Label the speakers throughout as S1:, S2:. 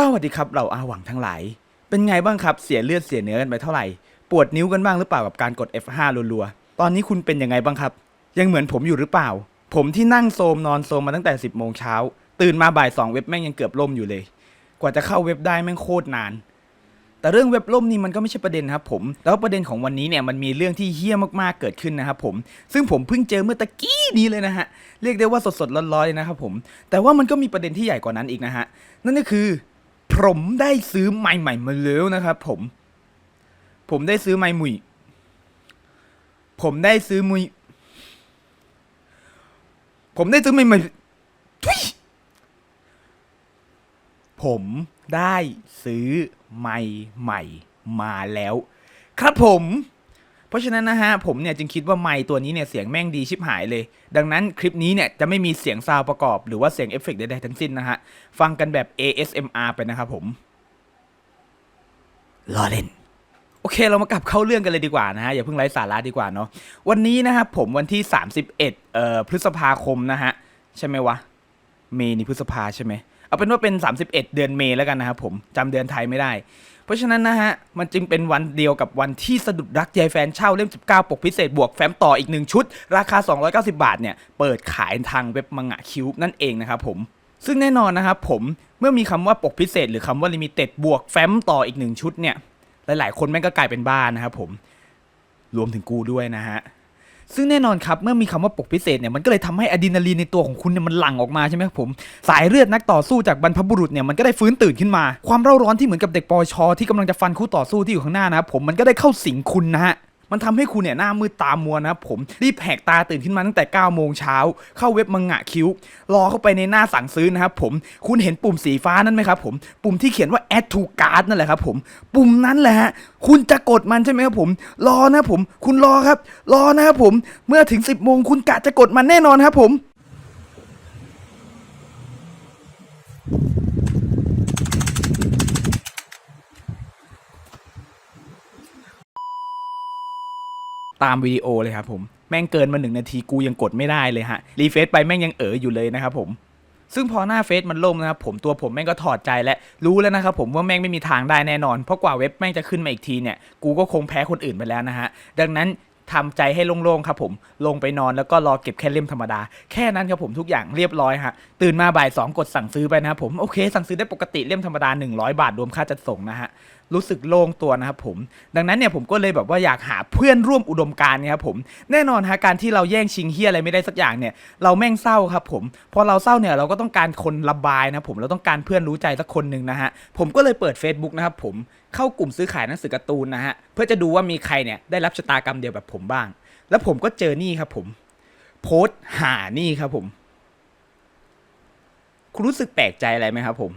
S1: สวัสดีครับเราอาหวังทั้งหลาย เป็นไงบ้างครับ เสียเลือดเสียเนื้อกันไปเท่าไหร่ ปวดนิ้วกันบ้างหรือเปล่ากับการกด F5 รัวๆ ตอนนี้คุณเป็นยังไงบ้างครับ ยังเหมือนผมอยู่หรือเปล่า ผมที่นั่งโซมนอนโซมมาตั้งแต่ 10โมงเช้า ตื่นมาบ่ายสองเว็บแม่งยังเกือบล่มอยู่เลย กว่าจะเข้าเว็บได้แม่งโคตรนาน แต่เรื่องเว็บล่มนี่มันก็ไม่ใช่ประเด็นครับผม แล้วประเด็นของวันนี้เนี่ยมันมีเรื่องที่เฮี้ยมากๆเกิดขึ้นนะครับผม ซึ่งผมเพิ่งเจอเมื่อตะกี้นี้เลยนะฮะ เรียกได้ว่าสดๆร้อนๆเลยนะครับผม แต่ว่ามันก็มีประเด็นที่ใหญ่กว่านั้นอีกนะฮะ นั่นก็คือ ผมได้ซื้อไม้ใหม่มาแล้วนะครับผม ผมได้ซื้อไม้มุย ผมได้ซื้อมุย ผมได้ซื้อไม้ใหม่ทุยผมได้ซื้อไม้ใหม่มาแล้ว ครับผม เพราะฉะนั้นนะฮะผมเนี่ยจึงคิดว่าไมค์ตัวนี้เนี่ยเสียงแม่งดีชิบหายเลย ดังนั้นคลิปนี้เนี่ยจะไม่มีเสียงซาวประกอบ หรือว่าเสียงเอฟเฟกต์ใดๆทั้งสิ้นนะฮะฟังกันแบบ ASMR ไปนะครับผมล้อเล่นโอเคเรามากลับเข้าเรื่องกันเลยดีกว่านะฮะอย่าเพิ่งไร้สาระดีกว่าเนาะวันนี้นะครับผมวันที่ 31เอ่อพฤษภาคมนะฮะใช่ไหมวะเมนี่พฤษภาใช่ไหมเอาเป็นว่าเป็น 31 เดือนเมย์แล้วกันนะครับผมจำเดือนไทยไม่ได้ เพราะฉะนั้นนะฮะ มันจึงเป็นวันเดียวกับวันที่สะดุดรักยายแฟนเช่าเล่ม 19 ปกพิเศษบวกแฟ้มต่ออีก 1 ชุด ราคา 290 บาทเนี่ย เปิดขายทางเว็บมังงะคิวนั่นเองนะครับผม ซึ่งแน่นอนนะครับผม เมื่อมีคำว่าปกพิเศษ หรือคำว่าลิมิเต็ดบวกแฟ้มต่ออีก 1 ชุดเนี่ย หลายๆ คนแม่งก็กลายเป็นบ้านะครับผม รวมถึงกูด้วยนะฮะ ซึ่งแน่นอนครับเมื่อมีคำว่าปกพิเศษเนี่ยมันก็เลยทำให้อะดรีนาลีนในตัวของคุณเนี่ยมันหลั่งออกมาใช่ไหมครับผมสายเลือดนักต่อสู้จากบรรพบุรุษเนี่ยมันก็ได้ฟื้นตื่นขึ้นมา ความเร่าร้อนที่เหมือนกับเด็กปอชอที่กำลังจะฟันคู่ต่อสู้ที่อยู่ข้างหน้านะครับผมมันก็ได้เข้าสิงคุณนะฮะ มันทำให้คุณเนี่ยหน้ามืดตามัวนะครับผมรีบแหกตาตื่นขึ้นมาตั้งแต่9โมงเช้าเข้าเว็บมังงะคิวรอเข้าไปในหน้าสั่งซื้อนะครับผมคุณเห็นปุ่มสีฟ้านั่นไหมครับผมปุ่มที่เขียนว่า add to cart นั่นแหละครับผมปุ่มนั้นแหละฮะคุณจะกดมันใช่ไหมครับผมรอนะครับผมคุณรอครับ รอนะครับผมเมื่อถึง 10โมงคุณกะจะกดมันแน่นอนครับผม ตามวิดีโอเลยครับผมแม่งเกินมาหนึ่งนาทีกูยังกดไม่ได้เลยฮะรีเฟซไปแม่งยังเอ๋ออยู่เลยนะครับผมซึ่งพอหน้าเฟซมันล่มนะครับผมตัวผมแม่งก็ถอดใจและรู้แล้วนะครับผมว่าแม่งไม่มีทางได้แน่นอน เพราะกว่าเว็บแม่งจะขึ้นมาอีกทีเนี่ย กูก็คงแพ้คนอื่นไปแล้วนะฮะ ดังนั้น ทำใจให้โล่งๆครับผมลงไปนอนแล้วก็รอเก็บแค่เล่มธรรมดา แค่นั้นครับผมทุกอย่างเรียบร้อยฮะตื่นมาบ่ายสองกดสั่งซื้อไปนะครับผมโอเค สั่งซื้อได้ปกติเล่มธรรมดา 100 บาทรวมค่าจัดส่งนะฮะรู้สึกโล่งตัวนะครับผม ดังนั้นเนี่ยผมก็เลยแบบว่าอยากหาเพื่อนร่วมอุดมการณ์เนี่ยครับผม แน่นอนฮะการที่เราแย่งชิงเฮียอะไรไม่ได้สักอย่างเนี่ย เราแม่งเศร้าครับผม พอเราเศร้าเนี่ยเราก็ต้องการคนระบายนะผม เราต้องการเพื่อนรู้ใจสักคนหนึ่งนะฮะ ผมก็เลยเปิด Facebook นะครับผม เข้ากลุ่มซื้อขายหนังสือการ์ตูนนะฮะเพื่อจะดูว่ามีใครเนี่ยได้รับชะตากรรมเดียวแบบผมบ้าง แล้วผมก็เจอนี่ครับผม โพสต์หานี่ครับผม คุณรู้สึกแปลกใจอะไรไหมครับผม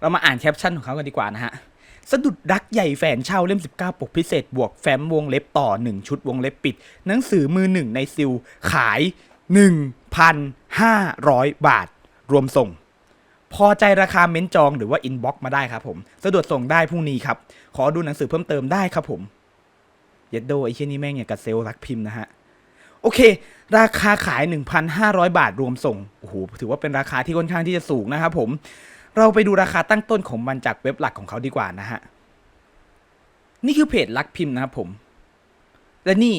S1: เรามาอ่านแคปชั่นของเขากันดีกว่านะฮะสะดุดรักใหญ่แฟนเช่าเล่ม 19 ปกพิเศษ บวกแฟ้มวงเล็บต่อ 1 ชุดวงเล็บปิด หนังสือมือหนึ่งในซิล ขาย 1,500 บาท รวมส่ง พอใจราคาเม้นจองหรือว่าอินบ็อกมาได้ครับผม สะดวกส่งได้พรุ่งนี้ครับ ขอดูหนังสือเพิ่มเติมได้ครับผมเย็ดโดไอ้เช่นนี้แม่งอย่างกับเซลล์รักพิมพ์นะฮะ โอเค ราคาขาย 1,500 บาทรวมส่ง โอ้โห ถือว่าเป็นราคาที่ค่อนข้างที่จะสูงนะครับผม เราไปดูราคาตั้งต้นของมันจากเว็บหลักของเขาดีกว่านะฮะ นี่คือเพจลักพิมพ์นะครับผม และนี่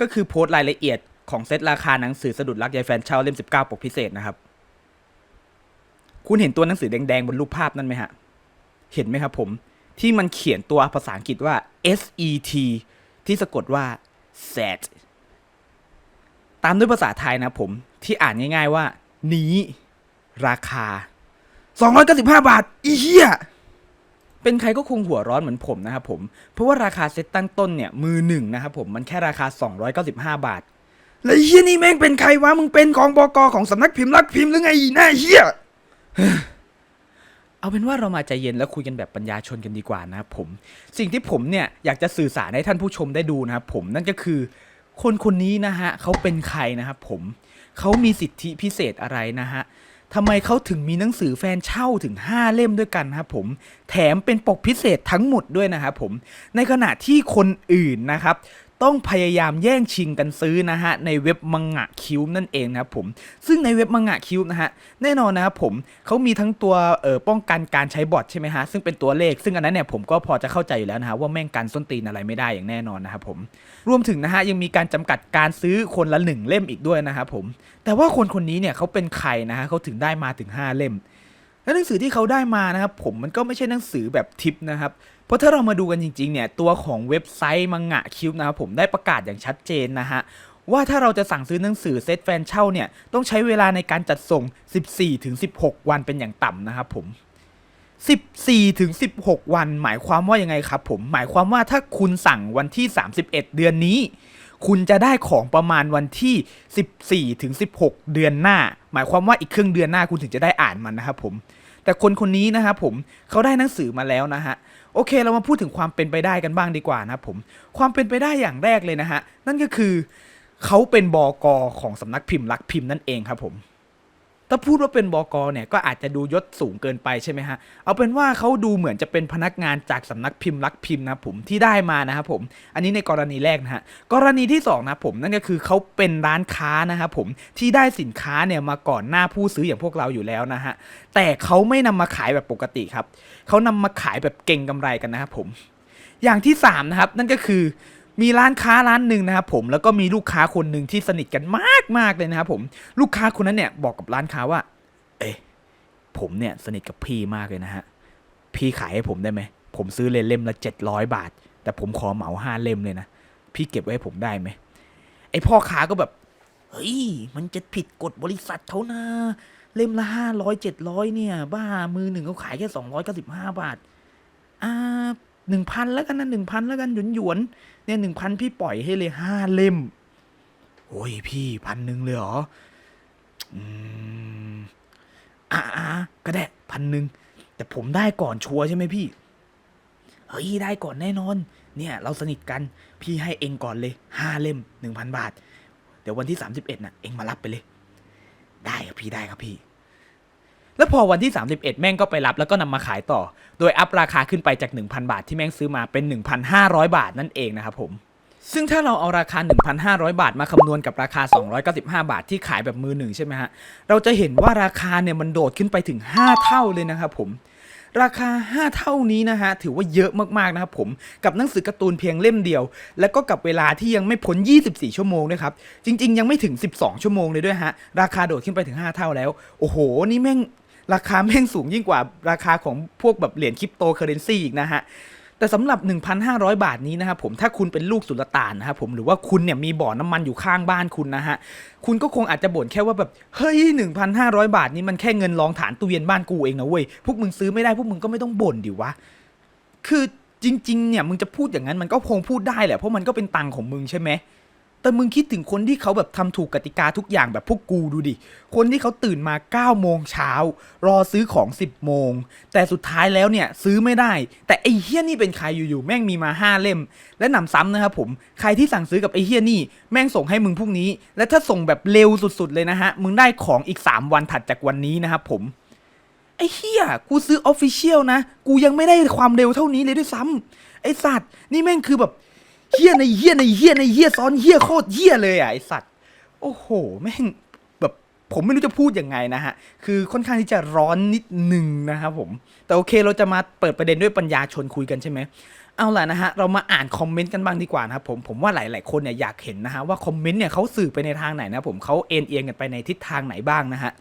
S1: ก็คือโพสต์รายละเอียดของเซตราคาหนังสือสะดุดรักยายแฟนเช่าเล่ม 19 ปกพิเศษนะครับ คุณเห็นตัวหนังสือแดงๆบนรูปภาพนั่นไหมฮะ เห็นไหมครับผม ที่มันเขียนตัวภาษาอังกฤษว่า S E T ที่สะกดว่า set ตามด้วยภาษาไทยนะผม ที่อ่านง่ายๆว่า นี้ ราคา 295 บาท อีเหี้ยเป็นใครก็คงหัวร้อนเหมือนผมนะครับผม เพราะว่าราคาเซ็ตตั้งต้นเนี่ย มือหนึ่งนะครับผมมันแค่ราคา 295 บาท แล้วไอ้เหี้ยนี่แม่งเป็นใครวะ มึงเป็นของบกของสำนักพิมพ์รักพิมพ์หรือไงอีหน้าเหี้ย เอาเป็นว่าเรามาใจเย็นแล้วคุยกันแบบปัญญาชนกันดีกว่านะครับผม สิ่งที่ผมเนี่ยอยากจะสื่อสารให้ท่านผู้ชมได้ดูนะครับผมนั่นก็คือ คนคนนี้นะฮะเขาเป็นใครนะครับผมเขามีสิทธิพิเศษอะไรนะฮะทำไมเขาถึงมีหนังสือแฟนเช่าถึง 5 เล่มด้วยกันนะครับผม แถมเป็นปกพิเศษทั้งหมดด้วยนะครับผม ในขณะที่คนอื่นนะครับ ต้องพยายามแย่งชิงกันซื้อนะฮะในเว็บมังงะคิวนั่นเองนะครับผมซึ่งในเว็บมังงะคิวนะฮะแน่นอนนะครับผมเขามีทั้งตัวเอ่อป้องกันการใช้บอทใช่ไหมฮะซึ่งเป็นตัวเลข ซึ่งอันนั้นเนี่ยผมก็พอจะเข้าใจอยู่แล้วนะฮะว่าแม่งกันส้นตีนอะไรไม่ได้อย่างแน่นอนนะครับผมรวมถึงนะฮะยังมีการจำกัดการซื้อคนละหนึ่งเล่มอีกด้วยนะครับผมแต่ว่าคนคนนี้เนี่ยเขาเป็นใครนะฮะเขาถึงได้มาถึง 5 เล่ม และหนังสือที่เขาได้มานะครับผมมันก็ไม่ใช่หนังสือแบบทิปนะครับ เพราะถ้าเรามาดูกันจริงๆเนี่ยตัวของเว็บไซต์มังงะคิวนะครับผมได้ประกาศอย่างชัดเจนนะฮะว่าถ้าเราจะสั่งซื้อหนังสือเซตแฟนเช่าเนี่ยต้องใช้เวลาในการจัดส่ง 14-16 วันเป็นอย่างต่ำนะครับผม 14ถึง16 วัน หมายความว่ายังไงครับผม หมายความว่าถ้าคุณสั่งวันที่ 31 เดือนนี้ คุณจะได้ของประมาณวันที่ 14ถึง16 เดือนหน้า หมายความว่าอีกครึ่งเดือนหน้าคุณถึงจะได้อ่านมันนะครับผม แต่คนคนนี้นะครับผมเขาได้หนังสือมาแล้วนะฮะ โอเค เรามาพูดถึงความเป็นไปได้กันบ้างดีกว่านะครับผม ความเป็นไปได้อย่างแรกเลยนะฮะ นั่นก็คือเขาเป็นบอกของสำนักพิมพ์ลักพิมพ์นั่นเองครับผม ถ้าพูดว่าเป็นบกเนี่ยก็อาจจะดูยศสูงเกินไปใช่ไหมฮะ เอาเป็นว่าเขาดูเหมือนจะเป็นพนักงานจากสำนักพิมพ์รักพิมพ์นะผมที่ได้มานะครับผม อันนี้ในกรณีแรกนะฮะ กรณีที่สองนะผมนั่นก็คือเขาเป็นร้านค้านะครับผมที่ได้สินค้าเนี่ยมาก่อนหน้าผู้ซื้ออย่างพวกเราอยู่แล้วนะฮะ แต่เขาไม่นำมาขายแบบปกติครับ เขานำมาขายแบบเก่งกำไรกันนะครับผม อย่างที่สามนะครับนั่นก็คือ มีร้านค้าร้านหนึ่งนะครับผมแล้วก็มีลูกค้าคนหนึ่งที่สนิทกันมากมากเลยนะครับผมลูกค้าคนนั้นเนี่ยบอกกับร้านค้าว่า เอ๊ะผมเนี่ยสนิทกับพี่มากเลยนะฮะพี่ขายให้ผมได้ไหมผมซื้อเลยเล่มละเจ็ดร้อยบาท แต่ผมขอเหมาห้าเล่มเลยนะพี่เก็บไว้ให้ผมได้ไหมไอพ่อค้าก็แบบเฮ้ยมันจะผิดกฎบริษัทเขานะเล่มละห้าร้อยเจ็ดร้อยเนี่ย บ้ามือหนึ่งเขาขายแค่สองร้อยเก้าสิบห้าบาท หนึ่งพันแล้วกันนะหนึ่งพันแล้วกันหยวนหยวนเนี่ยหนึ่งพันพี่ปล่อยให้เลยห้าเล่ม โอ้ยพี่พันหนึ่งเลยเหรอ อืมอ่าอ่าก็ได้พันหนึ่งแต่ผมได้ก่อนชัวร์ใช่ไหมพี่ เฮ้ยได้ก่อนแน่นอน เนี่ย เราสนิทกันพี่ให้เองก่อนเลยห้าเล่มหนึ่งพันบาท เดี๋ยววันที่สามสิบเอ็ดน่ะเองมารับไปเลย ได้ครับพี่ได้ครับพี่ แล้วพอวันที่ 31 แม่งก็ไปรับแล้วก็นำมาขายต่อ โดยอัพราคาขึ้นไปจาก 1,000 บาทที่แม่งซื้อมาเป็น 1,500 บาทนั่นเองนะครับผมซึ่งถ้าเราเอาราคา 1,500 บาทมาคำนวณกับราคา 295 บาทที่ขายแบบมือหนึ่งใช่ไหมฮะ เราจะเห็นว่าราคาเนี่ยมันโดดขึ้นไปถึง 5 เท่าเลยนะครับผม ราคา 5 เท่านี้นะฮะ ถือว่าเยอะมากๆนะครับผม กับหนังสือการ์ตูนเพียงเล่มเดียว แล้วก็กับเวลาที่ยังไม่พ้น 24 ชั่วโมงด้วยครับ จริง ๆ ยังไม่ถึง 12 ชั่วโมงเลยด้วยฮะ ราคาโดดขึ้นไปถึง 5 เท่าแล้ว โอ้โห นี่แม่ง ราคาแม่งสูงยิ่งกว่าราคาของพวกแบบเหรียญคริปโตเคอเรนซีอีกนะฮะแต่สำหรับ 1,500 บาทนี้นะครับผมถ้าคุณเป็นลูกสุลต่านนะครับผมหรือว่าคุณเนี่ยมีบ่อน้ำมันอยู่ข้างบ้านคุณนะฮะคุณก็คงอาจจะบ่นแค่ว่าแบบเฮ้ย 1,500 บาทนี้มันแค่เงินรองฐานตู้เย็นบ้านกูเองนะเว้ยพวกมึงซื้อไม่ได้พวกมึงก็ไม่ต้องบ่นดิวะคือจริง ๆ เนี่ยมึงจะพูดอย่างนั้นมันก็คงพูดได้แหละเพราะมันก็เป็นตังค์ของมึงใช่ไหม แต่มึงคิดถึงคนที่เขาแบบทำถูกกติกาทุกอย่างแบบพวกกูดูดิ คนที่เขาตื่นมา9โมงเช้ารอซื้อของ 10โมง แต่สุดท้ายแล้วเนี่ยซื้อไม่ได้ แต่ไอ้เฮี้ยนี่เป็นใครอยู่ๆแม่งมีมา 5 เล่ม และหนำซ้ำนะครับผม ใครที่สั่งซื้อกับไอ้เฮี้ยนี่แม่งส่งให้มึงพรุ่งนี้ และถ้าส่งแบบเร็วสุดๆ เลยนะฮะ มึงได้ของอีก 3 วันถัดจากวันนี้นะครับผมไอ้เฮียกูซื้อออฟฟิเชียลนะ กูยังไม่ได้ความเร็วเท่านี้เลยด้วยซ้ำไอ้สัตว์ นี่แม่งคือแบบ เฮียในเฮียในเฮียในเฮียซ้อนเฮียโคตรเฮียเลยอะไอสัตว์ โอ้โหแม่งแบบผมไม่รู้จะพูดยังไงนะฮะ คือค่อนข้างที่จะร้อนนิดนึงนะครับผม แต่โอเคเราจะมาเปิดประเด็นด้วยปัญญาชนคุยกันใช่ไหมเอาล่ะนะฮะ เรามาอ่านคอมเมนต์กันบ้างดีกว่านะครับผมผมว่าหลาย ๆ คนเนี่ยอยากเห็นนะฮะว่าคอมเมนต์เนี่ยเขาสื่อไปในทางไหนนะผมเขาเอ็นเอียงกันไปในทิศทางไหนบ้างนะฮะ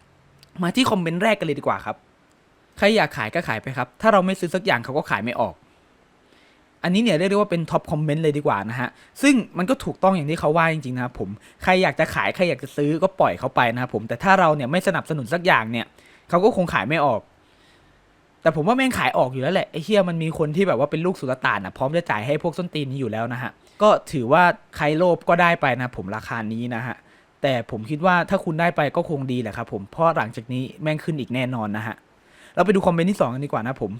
S1: มาที่คอมเมนต์แรกกันเลยดีกว่าครับใครอยากขายก็ขายไปครับ ถ้าเราไม่ซื้อสักอย่างเขาก็ขายไม่ออก อันนี้เนี่ยเรียกได้ว่าเป็นท็อปคอมเมนต์เลยดีกว่านะฮะ ซึ่งมันก็ถูกต้องอย่างที่เขาว่าจริงๆนะครับผม ใครอยากจะขายใครอยากจะซื้อก็ปล่อยเขาไปนะครับผม แต่ถ้าเราเนี่ยไม่สนับสนุนสักอย่างเนี่ยเขาก็คงขายไม่ออก แต่ผมว่าแม่งขายออกอยู่แล้วแหละไอ้เฮียมันมีคนที่แบบว่าเป็นลูกสุลต่านอะพร้อมจะจ่ายให้พวกส้นตีนนี้อยู่แล้วนะฮะ ก็ถือว่าใครโลภก็ได้ไปนะผมราคานี้นะฮะ แต่ผมคิดว่าถ้าคุณได้ไปก็คงดีแหละครับผม เพราะหลังจากนี้แม่งขึ้นอีกแน่นอนนะฮะ เราไปดูคอมเมนต์ที่2กันดีกว่านะผม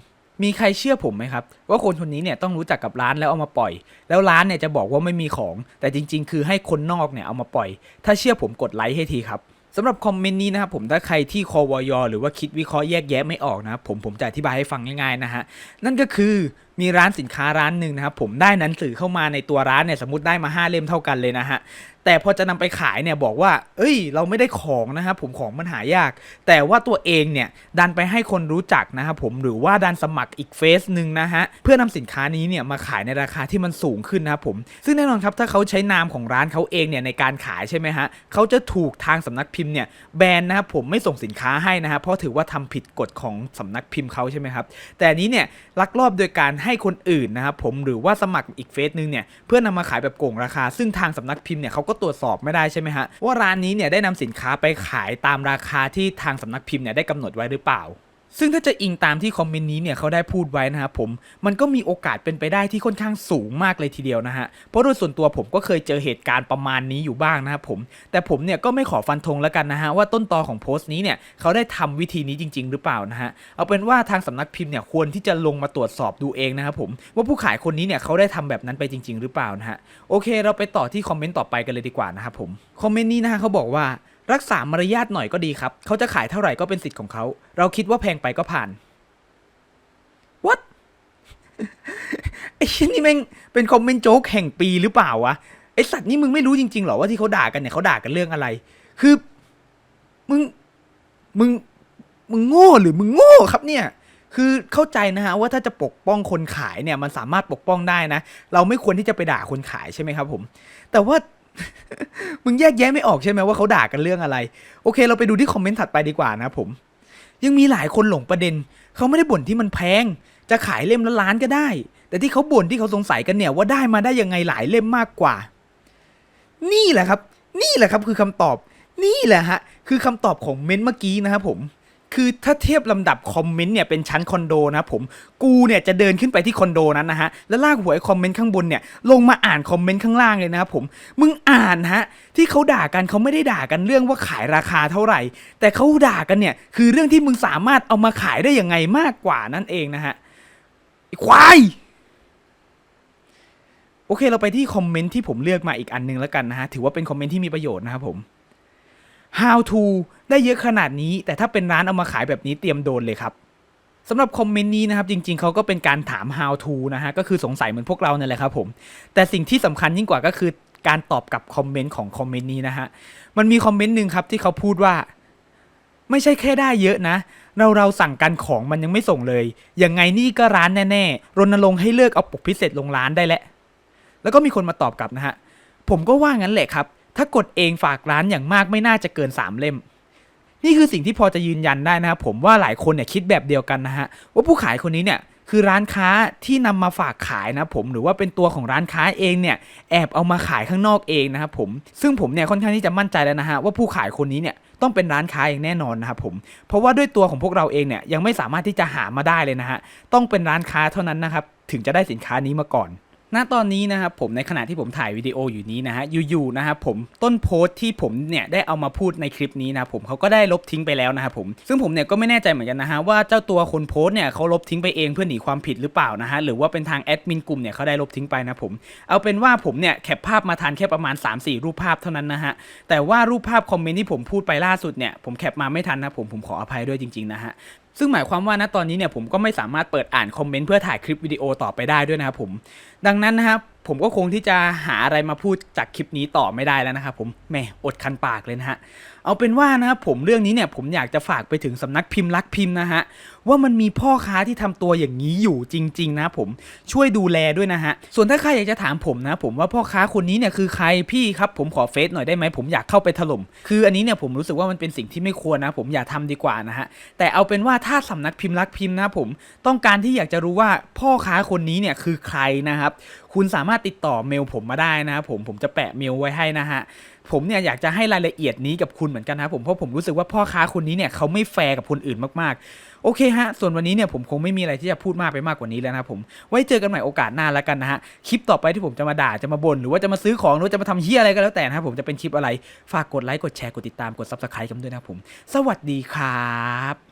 S1: มีใครเชื่อผมไหมครับ ว่าคนคนนี้เนี่ยต้องรู้จักกับร้านแล้วเอามาปล่อย แล้วร้านเนี่ยจะบอกว่าไม่มีของ แต่จริง ๆ คือให้คนนอกเนี่ยเอามาปล่อย ถ้าเชื่อผมกดไลค์ให้ทีครับสำหรับคอมเมนต์นี้นะครับผมถ้าใครที่คอวอยหรือว่าคิดวิเคราะห์แยกแยะไม่ออกนะผมผมจะอธิบายให้ฟังง่ายๆนะฮะนั่นก็คือ มีร้านสินค้าร้านหนึ่งนะครับผมได้หนังสือเข้ามาในตัวร้านเนี่ยสมมติได้มาห้าเล่มเท่ากันเลยนะฮะแต่พอจะนำไปขายเนี่ยบอกว่า เอ้ย เราไม่ได้ของนะครับผมของมันหายาก แต่ว่าตัวเองเนี่ยดันไปให้คนรู้จักนะครับผมหรือว่าดันสมัครอีกเฟซหนึ่งนะฮะเพื่อนำสินค้านี้เนี่ยมาขายในราคาที่มันสูงขึ้นนะครับผมซึ่งแน่นอนครับถ้าเขาใช้นามของร้านเขาเองเนี่ยในการขายใช่ไหมฮะเขาจะถูกทางสำนักพิมพ์เนี่ยแบนนะครับผมไม่ส่งสินค้าให้นะฮะเพราะถือว่าทำผิดกฎของสำนักพิมพ์เขาใช่ไหมครับแต่นนี้เนี่ยลักลอบโดยการใให้คนอื่นนะครับผมหรือว่าสมัครอีกเฟซหนึงเนี่ยเพื่อนำมาขายแบบโกงราคา ซึ่งทางสำนักพิมพ์เนี่ยเขาก็ตรวจสอบไม่ได้ใช่ไหมฮะว่าร้านนี้เนี่ยได้นำสินค้าไปขายตามราคาที่ทางสำนักพิมพ์เนี่ยได้กำหนดไว้หรือเปล่า ซึ่งถ้าจะอิงตามที่คอมเมนต์นี้เนี่ยเขาได้พูดไว้นะครับผม มันก็มีโอกาสเป็นไปได้ที่ค่อนข้างสูงมากเลยทีเดียวนะฮะ เพราะโดยส่วนตัวผมก็เคยเจอเหตุการณ์ประมาณนี้อยู่บ้างนะครับผม แต่ผมเนี่ยก็ไม่ขอฟันธงแล้วกันนะฮะว่าต้นตอของโพสต์นี้เนี่ยเขาได้ทำวิธีนี้จริง ๆ หรือเปล่านะฮะ เอาเป็นว่าทางสำนักพิมพ์เนี่ยควรที่จะลงมาตรวจสอบดูเองนะครับผม ว่าผู้ขายคนนี้เนี่ยเขาได้ทำแบบนั้นไปจริง ๆ หรือเปล่านะฮะ โอเค เราไปต่อที่คอมเมนต์ต่อไปกันเลยดีกว่านะครับผม คอมเมนต์นี้นะฮะเขาบอกว่า รักษามารยาทหน่อยก็ดีครับ เขาจะขายเท่าไหร่ก็เป็นสิทธิ์ของเขา เราคิดว่าแพงไปก็ผ่าน what ไอ้ชิ้นนี่แม่งเป็นคอมเมนต์โจ๊กแห่งปีหรือเปล่าวะไอสัตว์นี่มึงไม่รู้จริงๆหรอว่าที่เขาด่ากันเนี่ยเขาด่ากันเรื่องอะไร คือ มึง มึง มึงโง่หรือมึงโง่ครับเนี่ย คือเข้าใจนะฮะว่าถ้าจะปกป้องคนขายเนี่ย มันสามารถปกป้องได้นะ เราไม่ควรที่จะไปด่าคนขายใช่ไหมครับ ผม แต่ว่า มึงแยกแยะไม่ออกใช่ไหมว่าเขาด่ากันเรื่องอะไร โอเค เราไปดูที่คอมเมนต์ถัดไปดีกว่านะผม ยังมีหลายคนหลงประเด็น เขาไม่ได้บ่นที่มันแพง จะขายเล่มละล้านก็ได้ แต่ที่เขาบ่นที่เขาสงสัยกันเนี่ยว่าได้มาได้ยังไงหลายเล่มมากกว่า นี่แหละครับ นี่แหละครับคือคำตอบ นี่แหละฮะ คือคำตอบของเม้นต์เมื่อกี้นะครับผม คือถ้าเทียบลำดับคอมเมนต์เนี่ยเป็นชั้นคอนโดนะผมกูเนี่ยจะเดินขึ้นไปที่คอนโดนั้นนะฮะแล้วลากหัวไอ้คอมเมนต์ข้างบนเนี่ยลงมาอ่านคอมเมนต์ข้างล่างเลยนะครับผมมึงอ่านฮะที่เขาด่ากันเขาไม่ได้ด่ากันเรื่องว่าขายราคาเท่าไหร่ แต่เขาด่ากันเนี่ยคือเรื่องที่มึงสามารถเอามาขายได้ยังไงมากกว่านั่นเองนะฮะไอควายโอเคเราไปที่คอมเมนต์ที่ผมเลือกมาอีกอันหนึงแล้วกันนะฮะถือว่าเป็นคอมเมนต์ที่มีประโยชน์นะครับผม how to ได้เยอะขนาดนี้ แต่ถ้าเป็นร้านเอามาขายแบบนี้เตรียมโดนเลยครับสำหรับคอมเมนต์นี้นะครับจริงๆเขาก็เป็นการถาม how to นะฮะก็คือสงสัยเหมือนพวกเราเนี่ยแหละครับผมแต่สิ่งที่สำคัญยิ่งกว่าก็คือการตอบกับคอมเมนต์ของคอมเมนต์นี้นะฮะมันมีคอมเมนต์หนึ่งครับที่เขาพูดว่า ไม่ใช่แค่ได้เยอะนะ เราเราสั่งกันของมันยังไม่ส่งเลยยังไงนี่ก็ร้านแน่ๆรณรงค์ให้เลิกเอาปกพิเศษลงร้านได้แล้วแล้วก็มีคนมาตอบกลับนะฮะผมก็ว่างั้นแหละครับ ถ้ากดเองฝากร้านอย่างมากไม่น่าจะเกิน 3 เล่ม นี่คือสิ่งที่พอจะยืนยันได้นะครับผมว่าหลายคนเนี่ยคิดแบบเดียวกันนะฮะว่าผู้ขายคนนี้เนี่ยคือร้านค้าที่นำมาฝากขายนะผมหรือว่าเป็นตัวของร้านค้าเองเนี่ยแอบเอามาขายข้างนอกเองนะครับผมซึ่งผมเนี่ยค่อนข้างที่จะมั่นใจแล้วนะฮะว่าผู้ขายคนนี้เนี่ยต้องเป็นร้านค้าเองแน่นอนนะครับผมเพราะว่าด้วยตัวของพวกเราเองเนี่ยยังไม่สามารถที่จะหามาได้เลยนะฮะต้องเป็นร้านค้าเท่านั้นนะครับถึงจะได้สินค้านี้มาก่อน ณตอนนี้นะครับผมในขณะที่ผมถ่ายวิดีโออยู่นี้นะฮะอยู่ๆนะครับผมต้นโพสต์ที่ผมเนี่ยได้เอามาพูดในคลิปนี้นะผมเขาก็ได้ลบทิ้งไปแล้วนะครับผมซึ่งผมเนี่ยก็ไม่แน่ใจเหมือนกันนะฮะว่าเจ้าตัวคนโพสต์เนี่ยเขาลบทิ้งไปเองเพื่อหนีความผิดหรือเปล่านะฮะหรือว่าเป็นทางแอดมินกลุ่มเนี่ยเขาได้ลบทิ้งไปนะผมเอาเป็นว่าผมเนี่ยแคปภาพมาทานแค่ประมาณ 3-4 รูปภาพเท่านั้นนะฮะแต่ว่ารูปภาพคอมเมนต์ที่ผมพูดไปล่าสุดเนี่ยผมแคปมาไม่ทันนะผมผมขออภัยด้วยจริงๆนะฮะ ซึ่งหมายความว่าณตอนนี้เนี่ยผมก็ไม่สามารถเปิดอ่านคอมเมนต์เพื่อถ่ายคลิปวิดีโอต่อไปได้ด้วยนะครับผม ดังนั้นนะครับผมก็คงที่จะหาอะไรมาพูดจากคลิปนี้ต่อไม่ได้แล้วนะครับผมแหมอดคันปากเลยนะฮะ เอาเป็นว่านะครับผมเรื่องนี้เนี่ยผมอยากจะฝากไปถึงสำนักพิมพ์รักพิมพ์นะฮะว่ามันมีพ่อค้าที่ทำตัวอย่างนี้อยู่จริง ๆ นะผมช่วยดูแลด้วยนะฮะส่วนถ้าใครอยากจะถามผมนะ ผมว่าพ่อค้าคนนี้เนี่ยคือใครพี่ครับผมขอเฟซหน่อยได้ไหมผมอยากเข้าไปถล่มคืออันนี้เนี่ยผมรู้สึกว่ามันเป็นสิ่งที่ไม่ควรนะ ผมอย่าทำดีกว่านะฮะแต่เอาเป็นว่าถ้าสำนักพิมพ์รักพิมพ์นะผมต้องการที่อยากจะรู้ว่าพ่อค้าคนนี้เนี่ยคือใครนะครับคุณสามารถติดต่อเมลผมมาได้นะครับผมผมจะแปะเมลไว้ให้นะฮะ ผมเนี่ยอยากจะให้รายละเอียดนี้กับคุณเหมือนกันนะผมเพราะผมรู้สึกว่าพ่อค้าคนนี้เนี่ยเขาไม่แฟร์กับคนอื่นมากๆ โอเคฮะ ส่วนวันนี้เนี่ยผมคงไม่มีอะไรที่จะพูดมากไปมากกว่านี้แล้วนะผม ไว้เจอกันใหม่โอกาสหน้าแล้วกันนะฮะ คลิปต่อไปที่ผมจะมาด่าจะมาบ่นหรือว่าจะมาซื้อของหรือจะมาทำเฮียอะไรก็แล้วแต่นะครับผมจะเป็นคลิปอะไรฝากกดไลค์กดแชร์กดติดตามกดซับสไครต์กันด้วยนะผม สวัสดีครับ